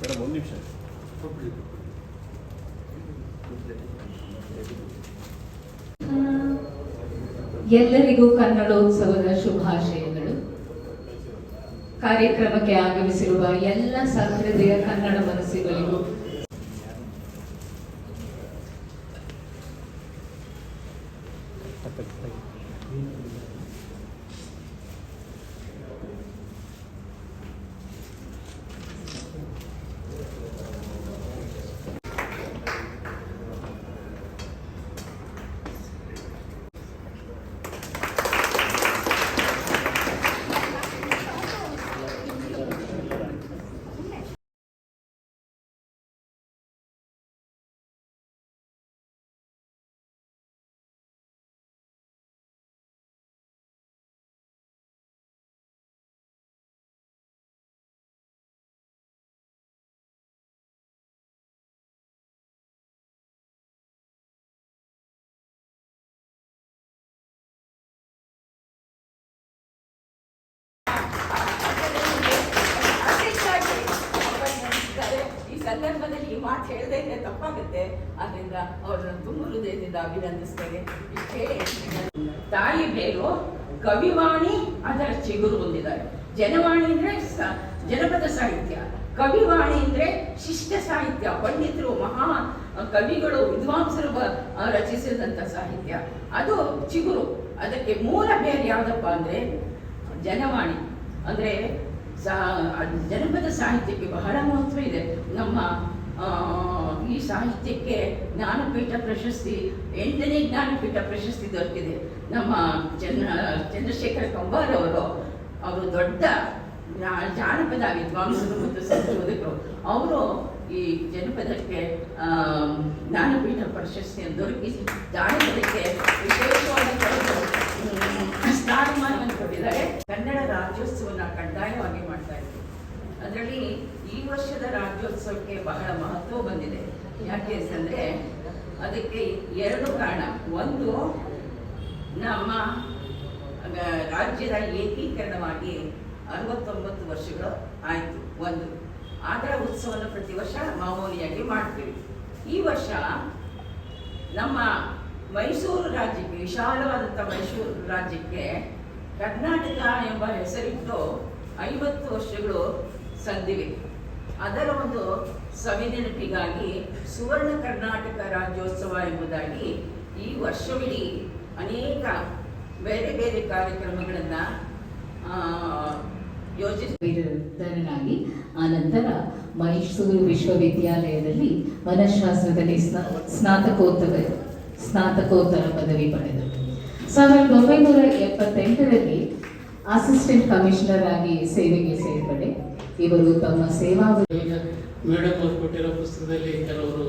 Madam ಎಲ್ಲರಿಗೂ ಕನ್ನಡೋತ್ಸವದ ಶುಭಾಶಯಗಳು. ಕಾರ್ಯಕ್ರಮಕ್ಕೆ ಆಗಮಿಸಿರುವ ಎಲ್ಲ ಸಹೃದಯ ಕನ್ನಡ ಮನಸ್ಸುಗಳಿಗೂ ಹೇಳದೇ ಇದ್ರೆ ತಪ್ಪಾಗುತ್ತೆ ಆದ್ರಿಂದ ಅವರನ್ನು ತುಂಬ ಹೃದಯದಿಂದ ಅಭಿನಂದಿಸ್ತೇನೆ. ತಾಯಿ ಬೇರು ಕವಿವಾಣಿ ಅದರ ಚಿಗುರು ಹೊಂದಿದ್ದಾರೆ. ಜನವಾಣಿ ಅಂದ್ರೆ ಜನಪದ ಸಾಹಿತ್ಯ. ಕವಿವಾಣಿ ಅಂದ್ರೆ ಶಿಷ್ಟ ಸಾಹಿತ್ಯ. ಪಂಡಿತರು, ಮಹಾ ಕವಿಗಳು, ವಿದ್ವಾಂಸರು ರಚಿಸಿದಂತ ಸಾಹಿತ್ಯ. ಅದು ಚಿಗುರು. ಅದಕ್ಕೆ ಮೂಲ ಬೇರೆ ಯಾವ್ದಪ್ಪ ಅಂದ್ರೆ ಜನವಾಣಿ. ಅಂದ್ರೆ ಜನಪದ ಸಾಹಿತ್ಯಕ್ಕೆ ಬಹಳ ಮಹತ್ವ ಇದೆ. ನಮ್ಮ ಈ ಸಾಹಿತ್ಯಕ್ಕೆ ಜ್ಞಾನಪೀಠ ಪ್ರಶಸ್ತಿ, ಎಂಟನೇ ಜ್ಞಾನಪೀಠ ಪ್ರಶಸ್ತಿ ದೊರಕಿದೆ. ನಮ್ಮ ಚಂದ್ರ, ಚಂದ್ರಶೇಖರ ಕಂಬಾರ್ ಅವರು ದೊಡ್ಡ ಜಾನಪದ ವಿದ್ವಾಂಸರು ಮತ್ತು ಸಂಶೋಧಕರು. ಅವರು ಈ ಜನಪದಕ್ಕೆ ಜ್ಞಾನಪೀಠ ಪ್ರಶಸ್ತಿಯನ್ನು ದೊರಕಿಸಿ ಜಾನಪದಕ್ಕೆ ವಿಶೇಷವಾದ ಸ್ಥಾನಮಾನವನ್ನು ಕೊಟ್ಟಿದ್ದಾರೆ. ಕನ್ನಡ ರಾಜ್ಯೋತ್ಸವನ ಕಡ್ಡಾಯವಾಗಿ ಮಾಡ್ತಾ ಇದ್ದೀವಿ ಅದರಲ್ಲಿ ರಾಜ್ಯೋತ್ಸವಕ್ಕೆ ಬಹಳ ಮಹತ್ವ ಬಂದಿದೆ. ಯಾಕೆ ಅಂತಂದ್ರೆ ಅದಕ್ಕೆ ಎರಡು ಕಾರಣ. ಒಂದು, ನಮ್ಮ ರಾಜ್ಯದ ಏಕೀಕರಣವಾಗಿ ಅರವತ್ತೊಂಬತ್ತು ವರ್ಷಗಳು ಆಯಿತು. ಒಂದು ಅದರ ಉತ್ಸವನ ಪ್ರತಿ ವರ್ಷ ಮಾಮೂಲಿಯಾಗಿ ಮಾಡ್ತೀವಿ. ಈ ವರ್ಷ ನಮ್ಮ ಮೈಸೂರು ರಾಜ್ಯಕ್ಕೆ, ವಿಶಾಲವಾದಂಥ ಮೈಸೂರು ರಾಜ್ಯಕ್ಕೆ ಕರ್ನಾಟಕ ಎಂಬ ಹೆಸರಿಟ್ಟು ಐವತ್ತು ವರ್ಷಗಳು ಸಂದಿವೆ. ಅದರ ಒಂದು ಸವಿನೆನಪಿಗಾಗಿ ಸುವರ್ಣ ಕರ್ನಾಟಕ ರಾಜ್ಯೋತ್ಸವ ಎಂಬುದಾಗಿ ಈ ವರ್ಷವಿಡೀ ಅನೇಕ ಬೇರೆ ಬೇರೆ ಕಾರ್ಯಕ್ರಮಗಳನ್ನು ಯೋಜಿಸಿ ಆ ಆನಂತರ ಮೈಸೂರು ವಿಶ್ವವಿದ್ಯಾಲಯದಲ್ಲಿ ಮನಃಶಾಸ್ತ್ರದಲ್ಲಿ ಸ್ನಾ- ಸ್ನಾತಕೋತ್ತರ ಸ್ನಾತಕೋತ್ತರ ಪದವಿ ಪಡೆದರು. ಸಾವಿರದ ಒಂಬೈನೂರ ಎಪ್ಪತ್ತೆಂಟರಲ್ಲಿ ಅಸಿಸ್ಟೆಂಟ್ ಕಮಿಷನರ್ ಆಗಿ ಸೇವೆಗೆ ಸೇರ್ಪಡೆ. ಇವರು ತಮ್ಮ ಸೇವಾ ಮೇಡಮ್ ಅವ್ರು ಕೊಟ್ಟಿರೋ ಪುಸ್ತಕದಲ್ಲಿ ಕೆಲವರು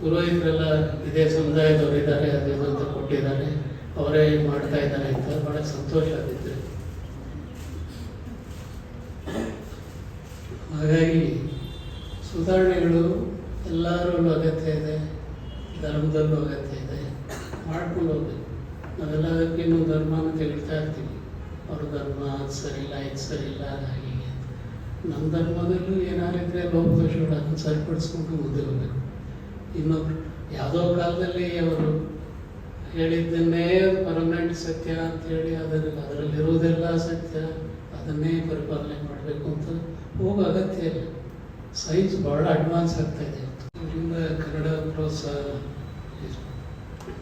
ಪುರೋಹಿತರೆಲ್ಲ ಇದೇ ಸಮುದಾಯದವರು ಇದ್ದಾರೆ ಅಂತ ಕೊಟ್ಟಿದ್ದಾರೆ. ಅವರೇ ಮಾಡ್ತಾ ಇದ್ದಾರೆ ಅಂತ ಬಹಳ ಸಂತೋಷ ಆಗಿತ್ತು. ಹಾಗಾಗಿ ಸುಧಾರಣೆಗಳು ಎಲ್ಲರಲ್ಲೂ ಅಗತ್ಯ ಇದೆ, ಧರ್ಮದಲ್ಲೂ ಅಗತ್ಯ ಇದೆ. ಮಾಡ್ಕೊಂಡು ಹೋಗ್ಬೇಕು. ನಾವೆಲ್ಲ ಅದಕ್ಕೆ ಇನ್ನೂ ಧರ್ಮನ ಹೇಳ್ತಾ ಇರ್ತೀವಿ. ಅವ್ರ ಧರ್ಮ ಅದು ಸರಿ ಇಲ್ಲ ಇದು ಸರಿ ಇಲ್ಲ ಹಾಗೆ ಅಂತ. ನಮ್ಮ ಧರ್ಮದಲ್ಲೂ ಏನಾರಿದ್ರೆ ಲೋಪದೋಷಗಳು ಅದನ್ನು ಸರಿಪಡಿಸ್ಕೊಂಡು ಮುಂದೆ ಹೋಗಬೇಕು ಇನ್ನೊಬ್ರು ಯಾವುದೋ ಕಾಲದಲ್ಲಿ ಅವರು ಹೇಳಿದ್ದನ್ನೇ ಪರ್ಮನೆಂಟ್ ಸತ್ಯ ಅಂತೇಳಿ ಅದರಲ್ಲಿ ಅದರಲ್ಲಿರುವುದೆಲ್ಲ ಸತ್ಯ, ಅದನ್ನೇ ಪರಿಪಾಲನೆ ಮಾಡಬೇಕು ಅಂತ ಹೋಗೋ ಅಗತ್ಯ ಇಲ್ಲ. ಸೈನ್ಸ್ ಭಾಳ ಅಡ್ವಾನ್ಸ್ ಆಗ್ತಾ ಇದೆ. ಇದರಿಂದ ಕನ್ನಡ ಪ್ರೋತ್ಸಾಹ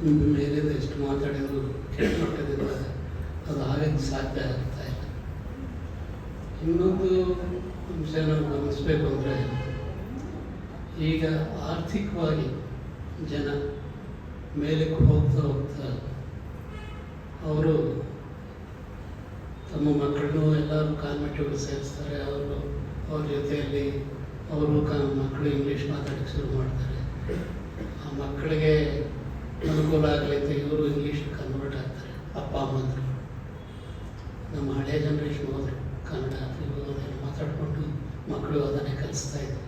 ನಿಮ್ಮ ಮೇಲಿಂದ ಎಷ್ಟು ಮಾತಾಡಿದ್ರು ಕೆಟ್ಟಮಟ್ಟದಿಂದ ಅದು ಆಗಕ್ಕೆ ಸಾಧ್ಯ ಆಗ್ತಾ ಇಲ್ಲ. ಇನ್ನೊಂದು ವಿಷಯ ನಾವು ಗಮನಿಸಬೇಕು ಅಂದರೆ ಈಗ ಆರ್ಥಿಕವಾಗಿ ಜನ ಮೇಲಕ್ಕೆ ಹೋಗ್ತಾ ಹೋಗ್ತಾ ಅವರು ತಮ್ಮ ಮಕ್ಕಳನ್ನು ಎಲ್ಲರೂ ಕಾನ್ವೆಂಟ್ಗಳು ಸೇರಿಸ್ತಾರೆ, ಅವರು ಅವ್ರ ಜೊತೆಯಲ್ಲಿ ಅವರು ಕ, ಮಕ್ಕಳು ಇಂಗ್ಲೀಷ್ ಮಾತಾಡಕ್ಕೆ ಶುರು ಮಾಡ್ತಾರೆ. ಆ ಮಕ್ಕಳಿಗೆ ಅನುಕೂಲ ಆಗಲಿ ಅಂತ ಇವರು ಇಂಗ್ಲೀಷ್ ಕನ್ವರ್ಟ್ ಆಗ್ತಾರೆ, ಅಪ್ಪ ಅಮ್ಮಂದರು ನಮ್ಮ ಹಳೆಯ ಜನ್ರೇಷನ್ ಹೋದರು. ಕನ್ನಡ ಅದನ್ನು ಮಾತಾಡಿಕೊಂಡು ಮಕ್ಕಳು ಅದನ್ನೇ ಕಲಿಸ್ತಾ ಇದ್ದರು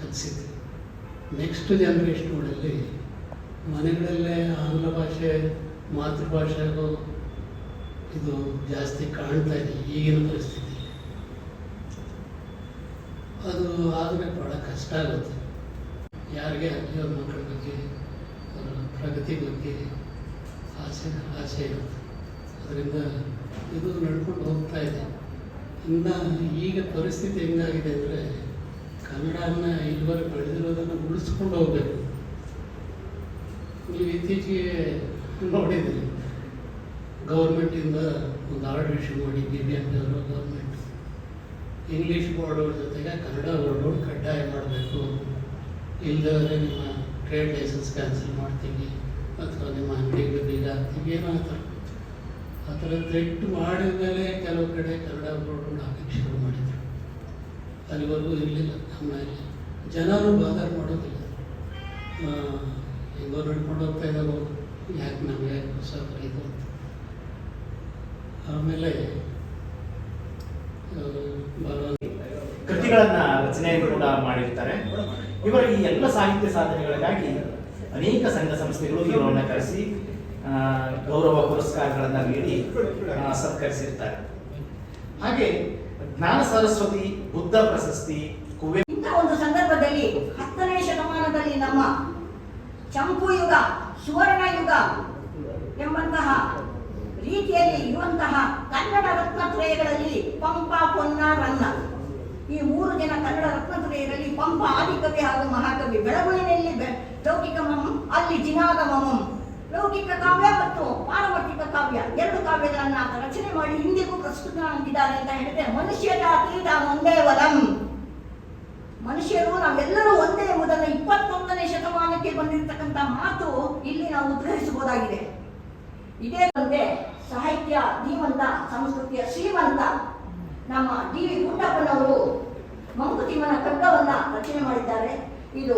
ಕಲಿಸಿದ್ರು. ನೆಕ್ಸ್ಟ್ ಜನ್ರೇಷನ್ಗಳಲ್ಲಿ ಮನೆಗಳಲ್ಲೇ ಆಂಗ್ಲ ಭಾಷೆ, ಮಾತೃಭಾಷೆಗೂ ಇದು ಜಾಸ್ತಿ ಕಾಣ್ತಾ ಇದೆ ಈಗಿನ ಪರಿಸ್ಥಿತಿ. ಅದು ಆದರೆ ಭಾಳ ಕಷ್ಟ ಆಗುತ್ತೆ. ಯಾರಿಗೆ ಅಲ್ಲಿ ಅವ್ರ ಮಕ್ಕಳ ಬಗ್ಗೆ, ಅವರ ಪ್ರಗತಿ ಬಗ್ಗೆ ಆಸೆ ಆಸೆ ಇರುತ್ತೆ. ಅದರಿಂದ ಇದು ನಡ್ಕೊಂಡು ಹೋಗ್ತಾ ಇದೆ. ಇನ್ನು ಈಗ ಪರಿಸ್ಥಿತಿ ಹೆಂಗಾಗಿದೆ ಅಂದರೆ ಕನ್ನಡನ ಇದುವರೆಗೆ ಬೆಳೆದಿರೋದನ್ನು ಉಳಿಸ್ಕೊಂಡು ಹೋಗಬೇಕು. ನೀವು ಇತ್ತೀಚೆಗೆ ನೋಡಿದ್ರಿ, ಗೌರ್ಮೆಂಟಿಂದ ಒಂದು ಆರ್ಡರ್ ಇಶ್ಯೂ ಮಾಡಿ ಬಿ ಬಿ ಎಂ ಅವರು ಗೌರ್ಮೆಂಟ್ ಇಂಗ್ಲೀಷ್ ಬೋರ್ಡ್ ಜೊತೆಗೆ ಕನ್ನಡ ಬೋರ್ಡ್ ಕಡ್ಡಾಯ ಮಾಡಬೇಕು. ಇಲ್ಲದವರೆ ನಿಮ್ಮ ಟ್ರೇಡ್ ಲೈಸೆನ್ಸ್ ಕ್ಯಾನ್ಸಲ್ ಮಾಡ್ತೀವಿ ಅಥವಾ ನಿಮ್ಮ ಅಂಗಡಿಗೆ ಬೀಗ ಹಾಕ್ತೀವಿ ಏನೋ ಆ ಥರ ಆ ಥರ ಥ್ರೆಟ್ ಮಾಡಿದ ಮೇಲೆ ಕೆಲವು ಕಡೆ ಕನ್ನಡ ಬೋರ್ಡ್ ಅಲ್ಲಿವರೆಗೂ ಇರಲಿಲ್ಲ ನಮ್ಮಲ್ಲಿ ಜನರು ಬಾದರ್ ಮಾಡೋದಿಲ್ಲ. ಹೆಂಗೋ ನಡ್ಕೊಂಡು ಹೋಗ್ತಾ ಇದ್ದಾರೋ ಯಾಕೆ ನಮಗೆ ಹೊಸ ಅಂತ ಆಮೇಲೆ ಕೃತಿಗಳನ್ನ ರಚನೆ ಕೂಡ ಮಾಡಿರ್ತಾರೆ. ಇವರ ಈ ಎಲ್ಲ ಸಾಹಿತ್ಯ ಸಾಧನೆಗಳಿಗಾಗಿ ಅನೇಕ ಸಂಘ ಸಂಸ್ಥೆಗಳು ಇವರನ್ನ ಕರೆಸಿ ಗೌರವ ಪುರಸ್ಕಾರಗಳನ್ನ ನೀಡಿ ಸತ್ಕರಿಸಿರ್ತಾರೆ. ಹಾಗೆ ಜ್ಞಾನ ಸರಸ್ವತಿ, ಬುದ್ಧ ಪ್ರಶಸ್ತಿ, ಕುವೆ ಇಂಥ ಒಂದು ಸಂದರ್ಭದಲ್ಲಿ ಹತ್ತನೇ ಶತಮಾನದಲ್ಲಿ ನಮ್ಮ ಚಂಪು ಯುಗ, ಸುವರ್ಣ ಯುಗ ಎಂಬಂತಹ ರೀತಿಯಲ್ಲಿ ಇರುವಂತಹ ಕನ್ನಡ ರತ್ನತ್ರಯಗಳಲ್ಲಿ ಪಂಪ, ಪೊನ್ನ, ರನ್ನ. ಈ ಮೂರು ಜನ ಕನ್ನಡ ರತ್ನತ್ರಯದಲ್ಲಿ ಪಂಪ, ಆದಿಕವಿ ಹಾಗೂ ಮಹಾಕವಿ ಬೆಳಗುವಿನಲ್ಲಿ ಬೆ- ಲೌಕಿಕ ಮಮಂ ಅಲ್ಲಿ ಜಿನಾಗಮಮಂ ಲೌಕಿಕ ಕಾವ್ಯ ಮತ್ತು ಪಾರಮಾರ್ಥಿಕ ಕಾವ್ಯ. ಎರಡು ಕಾವ್ಯಗಳನ್ನು ಆತ ರಚನೆ ಮಾಡಿ ಇಂದಿಗೂ ಪ್ರಸ್ತುತ ಆಗಿದ್ದಾರೆ ಅಂತ ಹೇಳಿದ್ರೆ ಮನುಷ್ಯ ಜಾತಿ ಒಂದೇ ವಲಂ ಮನುಷ್ಯರು ನಾವೆಲ್ಲರೂ ಒಂದೇ ಎಂಬುದನ್ನು ಇಪ್ಪತ್ತೊಂದನೇ ಶತಮಾನಕ್ಕೆ ಬಂದಿರತಕ್ಕಂಥ ಮಾತು ಇಲ್ಲಿ ನಾವು ಉದ್ಧರಿಸಬಹುದಾಗಿದೆ ಇದೇ ಒಂದೇ ಸಾಹಿತ್ಯ, ಧೀಮಂತ, ಸಂಸ್ಕೃತಿಯ ಶ್ರೀಮಂತ ನಮ್ಮ ಡಿ ವಿ ಗುಂಡಪ್ಪನವರು ಮಂಕುತಿಮ್ಮನ ಕಗ್ಗವನ್ನ ರಚನೆ ಮಾಡಿದ್ದಾರೆ. ಇದು